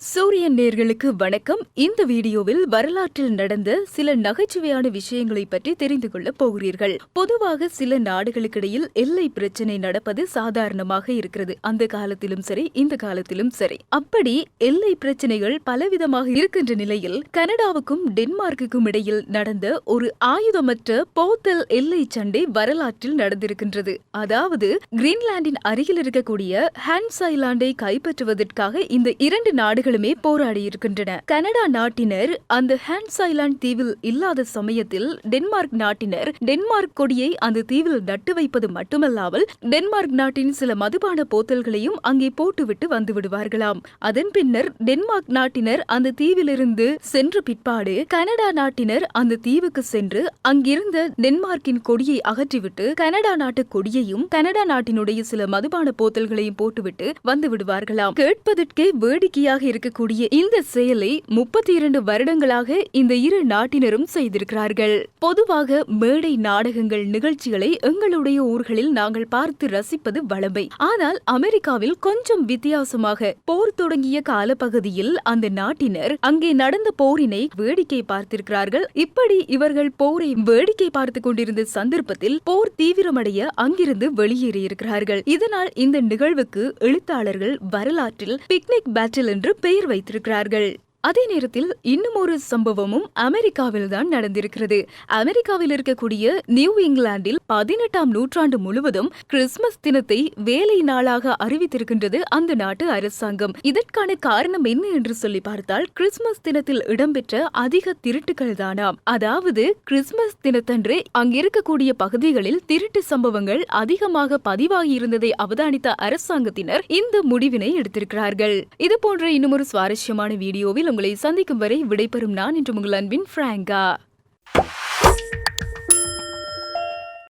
சூரியன் நேர்களுக்கு வணக்கம். இந்த வீடியோவில் வரலாற்றில் நடந்த சில நகைச்சுவையான விஷயங்களை பற்றி தெரிந்து கொள்ளப் போகிறீர்கள். பொதுவாக சில நாடுகளுக்கிடையில் எல்லை பிரச்சனை நடப்பது சாதாரணமாக இருக்கிறது. அந்த காலத்திலும் சரி இந்த காலத்திலும் சரி. அப்படி எல்லை பிரச்சனைகள் பலவிதமாக இருக்கின்ற நிலையில் கனடாவுக்கும் டென்மார்க்குக்கும் இடையில் நடந்த ஒரு ஆயுதமற்ற போத்தல் எல்லை சண்டை வரலாற்றில் நடந்திருக்கின்றது. அதாவது கிரீன்லாந்தின் அருகில் இருக்கக்கூடிய ஹான்ஸ் ஐலாண்டை கைப்பற்றுவதற்காக இந்த இரண்டு நாடுகளுமே போராடி இருக்கின்றன கனடா நாட்டினர் அந்த ஹேண்ட்ஸ் ஐலாண்ட் தீவில் இல்லாத சமயத்தில் டென்மார்க் நாட்டினர் டென்மார்க் கொடியை அந்த தீவில் நட்டு வைப்பது மட்டுமல்லாமல் டென்மார்க் நாட்டின் சில மதுபான போத்தல்களையும் அங்கே போட்டுவிட்டு வந்து விடுவார்களாம். அதன் பின்னர் டென்மார்க் நாட்டினர் அந்த தீவிலிருந்து சென்ற பிற்பாடு கனடா நாட்டினர் அந்த தீவுக்கு சென்று அங்கிருந்த டென்மார்க்கின் கொடியை அகற்றிவிட்டு கனடா நாட்டு கொடியையும் கனடா நாட்டினுடைய சில மதுபான போத்தல்களையும் போட்டுவிட்டு வந்து விடுவார்களாம். கேட்பதற்கே வேடிக்கையாக இருக்கக்கூடிய இந்த செயலை முப்பத்தி இரண்டு வருடங்களாக இந்த இரு நாட்டினரும் செய்திருக்கிறார்கள். பொதுவாக மேடை நாடகங்கள் நிகழ்ச்சிகளை எங்களுடைய ஊர்களில் நாங்கள் பார்த்து ரசிப்பது வளமை. ஆனால் அமெரிக்காவில் கொஞ்சம் வித்தியாசமாக போர் தொடங்கிய காலப்பகுதியில் அந்த நாட்டினர் அங்கே நடந்த போரினை வேடிக்கை பார்த்திருக்கிறார்கள். இப்படி இவர்கள் போரை வேடிக்கை பார்த்து கொண்டிருந்த சந்தர்ப்பத்தில் போர் தீவிரமடைய அங்கிருந்து வெளியேறியிருக்கிறார்கள். இதனால் இந்த நிகழ்வுக்கு எழுத்தாளர்கள் வரலாற்றில் பிக்னிக் பேட்டில் என்று பெயர் வைத்திருக்கிறார்கள். அதே நேரத்தில் இன்னும் ஒரு சம்பவமும் அமெரிக்காவில் தான் நடந்திருக்கிறது. அமெரிக்காவில் இருக்கக்கூடிய நியூ இங்கிலாந்தில் பதினெட்டாம் நூற்றாண்டு முழுவதும் கிறிஸ்துமஸ் தினத்தை வேலை நாளாக அறிவித்திருக்கின்றது அந்த நாட்டு அரசாங்கம். இதற்கான காரணம் என்ன என்று சொல்லி பார்த்தால் கிறிஸ்துமஸ் தினத்தில் இடம்பெற்ற அதிக திருட்டுகள் தானாம் அதாவது கிறிஸ்துமஸ் தினத்தன்று அங்கிருக்கக்கூடிய பகுதிகளில் திருட்டு சம்பவங்கள் அதிகமாக பதிவாகி இருந்ததை அவதானித்த அரசாங்கத்தினர் இந்த முடிவினை எடுத்திருக்கிறார்கள். இது போன்ற இன்னும் ஒரு சுவாரஸ்யமான வீடியோவில் உங்களை சந்திக்கும் வரை விடைபெறும் நான் இன்று உங்கள் அன்பின் பிராங்கா.